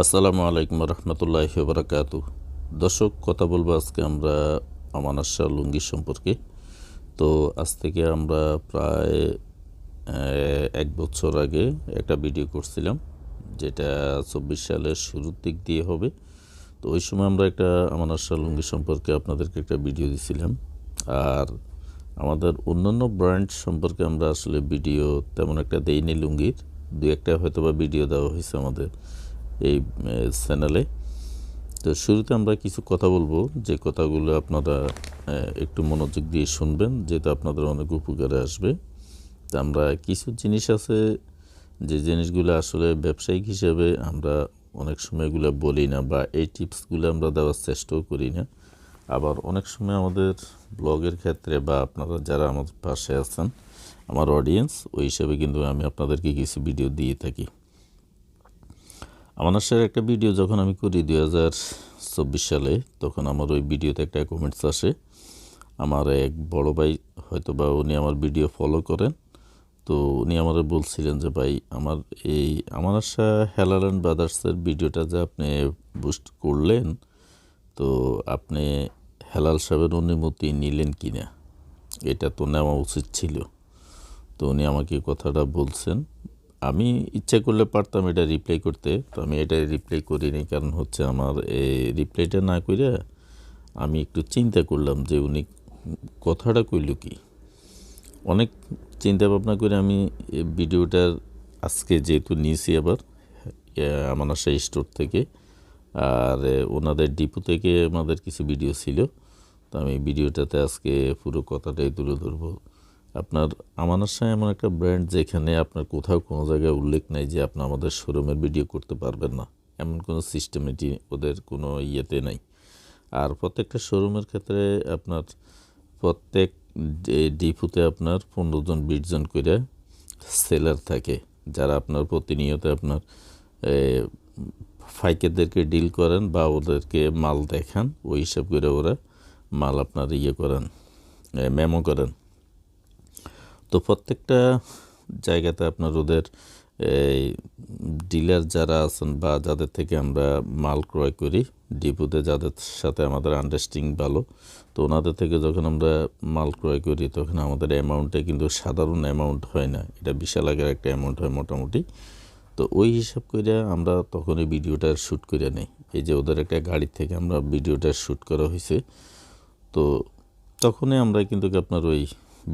আসসালামু আলাইকুম রহমতুল্লাহ বরাকাতু দর্শক, কথা বলব আজকে আমরা আমানার শাহ লুঙ্গি সম্পর্কে। তো আজ থেকে আমরা প্রায় এক বছর আগে একটা ভিডিও করছিলাম, যেটা চব্বিশ সালের শুরুর দিক দিয়ে হবে। তো ওই সময় আমরা একটা আমানার শাহ লুঙ্গি সম্পর্কে আপনাদেরকে একটা ভিডিও দিছিলাম। আর আমাদের অন্যান্য ব্র্যান্ড সম্পর্কে আমরা আসলে ভিডিও তেমন একটা দেইনি লুঙ্গির। দু একটা হয়তো বা ভিডিও দেওয়া হয়েছে আমাদের। এই চ্যানেলে তো শুরুতে আমরা কিছু কথা বলব, যে কথাগুলো আপনারা একটু মনোযোগ দিয়ে শুনবেন যেহেতু আপনাদের অনেক উপকারে আসবে। তা আমরা কিছু জিনিস আছে, যে জিনিসগুলো আসলে ব্যবসায়িক হিসেবে আমরা অনেক সময় এগুলো বলি না, বা এই টিপসগুলো আমরা দেওয়ার চেষ্টাও করি না। আবার অনেক সময় আমাদের ব্লগের ক্ষেত্রে বা আপনারা যারা আমাদের পাশে আছেন, আমার অডিয়েন্স ওই হিসাবে কিন্তু আমি আপনাদেরকে কিছু ভিডিও দিয়ে থাকি। আমার সাথে একটা ভিডিও যখন আমি করি দুই হাজার চব্বিশ সালে, তখন আমার ওই ভিডিওতে একটা কমেন্টস আসে। আমার এক বড় ভাই হয়তো বা উনি আমার ভিডিও ফলো করেন। তো উনি আমার বলছিলেন যে, ভাই, আমার এই আমার আশা হেলাল অ্যান্ড ব্রাদার্সের ভিডিওটা যে আপনি বুস্ট করলেন, তো আপনি হেলাল সাহেবের অনুমতি নিলেন কি না এটা তো নেওয়া উচিত ছিল। তো উনি আমাকে কথাটা বলছেন। আমি ইচ্ছা করলে পারতাম এটা রিপ্লাই করতে, তো আমি এটা রিপ্লাই করিনি। কারণ হচ্ছে আমার এই রিপ্লাইটা না করে আমি একটু চিন্তা করলাম যে উনি কথাটা কইল কি। অনেক চিন্তা ভাবনা করে আমি ভিডিওটার আজকে যেহেতু নিয়েছি আবার আমার স্টোর থেকে, আর ওনাদের ডিপো থেকে আমাদের কিছু ভিডিও ছিল। তো আমি ভিডিওটাতে আজকে পুরো কথাটাই তুলে ধরবো। আপনার আমানার সাথে এমন একটা ব্র্যান্ড যেখানে আপনার কোথাও কোনো জায়গায় উল্লেখ নাই যে আপনি আমাদের শোরুমের ভিডিও করতে পারবেন না। এমন কোনো সিস্টেমেটি ওদের কোনো ইয়েতে নাই। আর প্রত্যেকটা শোরুমের ক্ষেত্রে আপনার প্রত্যেক ডিপুতে আপনার পনেরো জন বিশ জন করে সেলার থাকে। যারা আপনার প্রতিনিয়ত আপনার এ, ফাইকেরদেরকে ডিল করেন বা ওদেরকে মাল দেখান ওই হিসাব করে ওরা মাল আপনার ইয়ে করেন মেমো করেন। তো প্রত্যেকটা জায়গাতে আপনার ওদের, এই ডিলার যারা আছেন বা যাদের থেকে আমরা মাল ক্রয় করি, ডিপুতে যাদের সাথে আমাদের আন্ডারস্ট্যান্ডিং ভালো, তো ওনাদের থেকে যখন আমরা মাল ক্রয় করি, তখন আমাদের অ্যামাউন্টে কিন্তু সাধারণ অ্যামাউন্ট হয় না। এটা বিশাল আকার একটা অ্যামাউন্ট হয় মোটামুটি। তো ওই হিসাব করে আমরা তখন ভিডিওটা শ্যুট করে নেই। এই যে ওদের একটা গাড়ির থেকে আমরা ভিডিওটা শ্যুট করা হয়েছে তো তখনই আমরা কিন্তু আপনার ওই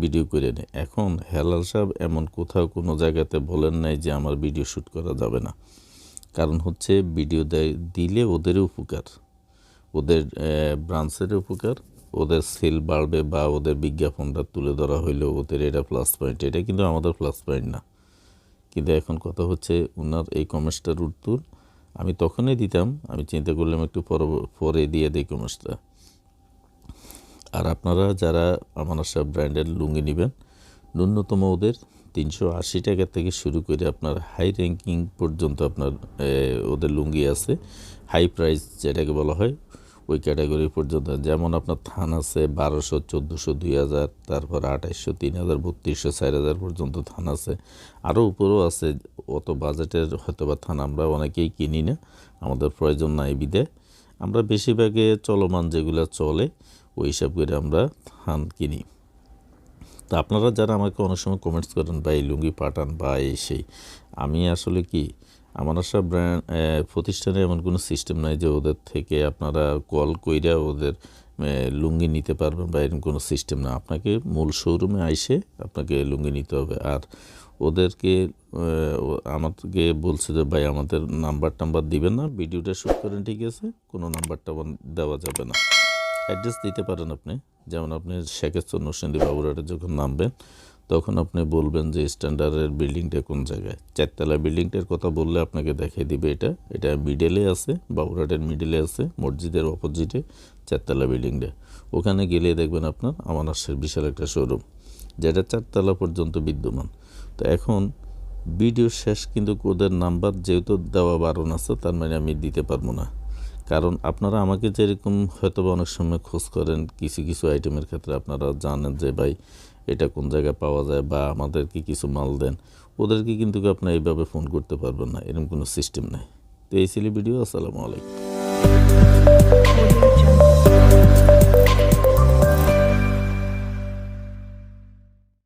ভিডিও করে নিই এখন হেলাল সাহেব এমন কোথাও কোনো জায়গাতে বলেন নাই যে আমার ভিডিও শ্যুট করা যাবে না। কারণ হচ্ছে ভিডিও দেয়, দিলে ওদেরও উপকার। ওদের ব্রাঞ্চের উপকার। ওদের সেল বাড়বে বা ওদের বিজ্ঞাপনটা তুলে ধরা হইলেও ওদের এটা প্লাস পয়েন্ট এটা কিন্তু আমাদের প্লাস পয়েন্ট না। কিন্তু এখন কথা হচ্ছে ওনার এই কমেন্টসটার উত্তর আমি তখনই দিতাম। আমি চিন্তা করলাম একটু পর দিয়ে দিই কমেন্টসটা আর আপনারা যারা আমার সব ব্র্যান্ডের লুঙ্গি নেবেন, ন্যূনতম ওদের তিনশো আশি টাকা থেকে শুরু করে আপনার হাই র্যাঙ্কিং পর্যন্ত আপনার ওদের লুঙ্গি আছে। হাই প্রাইস যেটাকে বলা হয়, ওই ক্যাটাগরি পর্যন্ত। যেমন আপনার থান আছে বারোশো, চোদ্দোশো, দুই হাজার, তারপর আঠাইশশো তিন হাজার, বত্রিশশো, চার হাজার পর্যন্ত থান আছে। আরও উপরেও আছে, অত বাজেটের হয়তো বা থান আমরা অনেকেই কিনি না, আমাদের প্রয়োজন নাই বিদায় আমরা বেশিরভাগে চলমান যেগুলো চলে ওই হিসাব করে আমরা থান কিনি। তা আপনারা যারা আমাকে অনেক সময় কমেন্টস করেন বা এই লুঙ্গি পাঠান বা এই সেই। আমি আসলে কি, আমার সব ব্র্যান্ড প্রতিষ্ঠানে এমন কোনো সিস্টেম নাই যে ওদের থেকে আপনারা কল কইরা ওদের লুঙ্গি নিতে পারবেন বা এরকম কোনো সিস্টেম না। আপনাকে মূল শোরুমে আইসে আপনাকে লুঙ্গি নিতে হবে। আর ওদেরকে আমাকে বলছে যে, ভাই, আমাদের নাম্বার টাম্বার দিবেন না ভিডিওটা শ্যুট করেন, ঠিক আছে? কোনো নাম্বার টাম্বার দেওয়া যাবে না। অ্যাড্রেস দিতে পারেন আপনি। যেমন আপনি শেখেশ্বর নরসিংদী বাবুরহাটে যখন নামবেন, তখন আপনি বলবেন যে, স্ট্যান্ডার্ডের বিল্ডিংটা কোন জায়গায়? চারতলা বিল্ডিংটার কথা বললে আপনাকে দেখিয়ে দিবে এটা। এটা মিডলে আছে, বাবুরহাটের মিডলে আছে, মসজিদের অপোজিটে চারতলা বিল্ডিংটা। ওখানে গেলে দেখবেন আপনার আমানাসের বিশাল একটা শোরুম যেটা চারতলা পর্যন্ত বিদ্যমান। তো এখন ভিডিও শেষ, কিন্তু ওদের নাম্বার যেহেতু দেওয়া বারণ আছে, তার মানে আমি দিতে পারব না। কারণ আপনারা আমাকে যেরকম হয়তো বা অনেক সময় খোঁজ করেন, কিছু কিছু আইটেমের ক্ষেত্রে আপনারা জানেন যে, ভাই, এটা কোন জায়গায় পাওয়া যায় বা আমাদেরকে কিছু মাল দেন ওদেরকে কিন্তু আপনারা এইভাবে ফোন করতে পারবেন না, এরকম কোনো সিস্টেম নেই তো এই ছিল ভিডিও আসসালামু আলাইকুম.